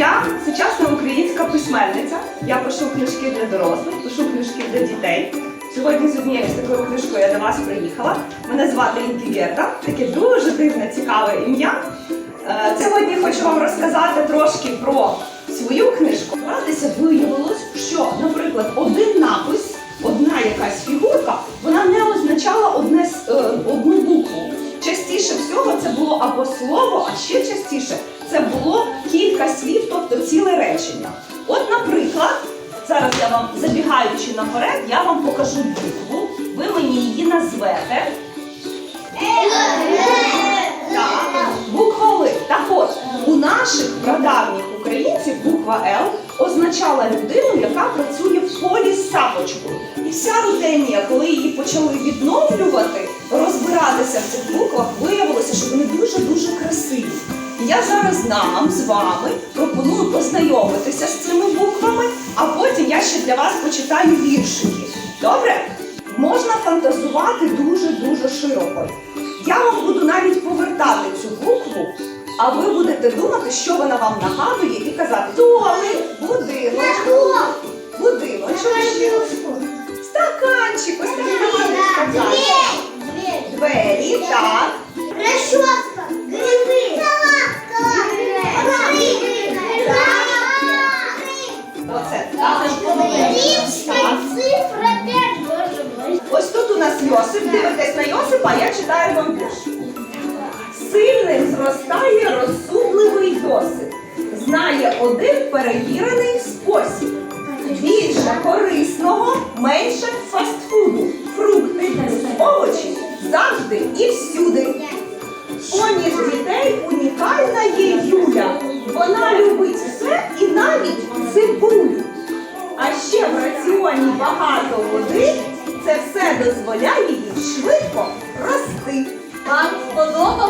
Я сучасна українська письменниця. Я пишу книжки для дорослих, пишу книжки для дітей. Сьогодні з однією з такою книжкою я до вас приїхала. Мене звати Герда, таке дуже дивне, цікаве ім'я. Е, Сьогодні хочу вам розказати трошки про свою книжку. Радися виявилось, що, наприклад, один всього це було або слово, а ще частіше це було кілька слів, тобто ціле речення. От, наприклад, зараз я вам забігаючи наперед, я вам покажу букву. Ви мені її назвете. Так, буква Л. Так от, у наших прадавніх українців буква Л означала людину, яка працює в полі з сапочкою. І вся рутенія, коли її почали відновлювати, розбиратися в цих буквах, виявилося, що вони дуже-дуже красиві. І я зараз нам з вами пропоную познайомитися з цими буквами, а потім я ще для вас почитаю віршики. Добре? Можна фантазувати дуже-дуже широко. Я вам буду навіть повертати цю букву, а ви будете думати, що вона вам нагадує, і казати туалет, будиночок, будиночок, ще стаканчик, ось так. Двері, так. Дивитесь а я читаю вам вірш. Сильним зростає розсудливий досвід. Знає один перевірений спосіб. Більше корисного, менше фастфуду. Фрукти, овочі завжди і всюди. Поміж дітей унікальна є Юля. Вона любить все і навіть цибулю. А ще в раціоні багато води. Дозволяє їй швидко рости. Вам сподобалося?